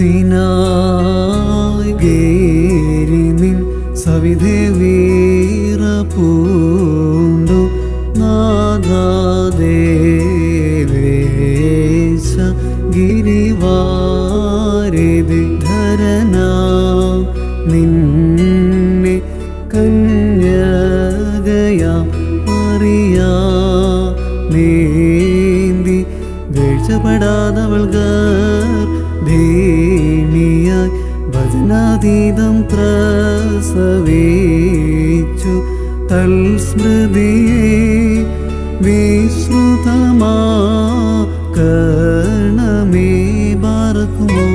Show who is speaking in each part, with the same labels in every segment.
Speaker 1: Sinai Gary നിൻ സവിധേ പൂണ്ടു നാദാദേവേശ ഗിരിവാരിതി നിന്നെ കന്യകയാ അറിയാ നീന്തി വീഴ്ചപ്പെടാതവൾ ധീണിയായി ഭജനാതീതം പ്രസവേച്ചു. തൽസ്മൃതിയെ വിശ്രുതമാ കർണമേ ബാർക്കുമോ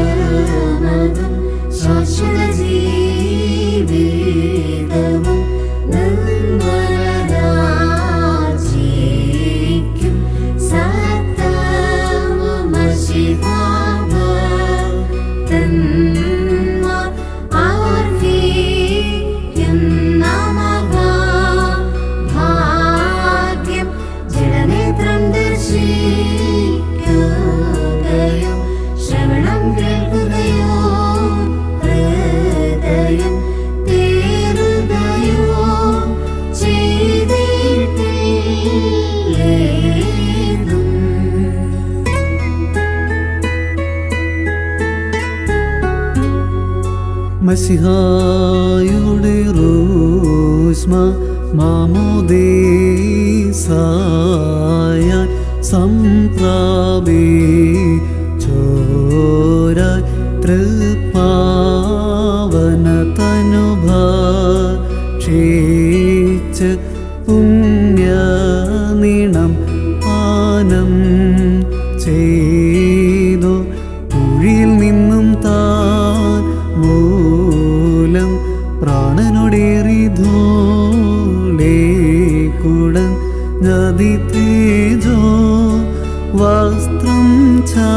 Speaker 2: ഉന്നതരാജ്യമതും ശാശ്വത ജീവിതവും
Speaker 1: മസിഹായുടെ റോസ്മ മാമോദേസായ സംപ്രാപി ചോര തൃപാവന തനുഭക്ഷിച്ച് പുണ്യനിണം പാനം ചെയ്തു ധൂളേക്കുടൻ നദി തേജോ വസ്ത്രം ചാ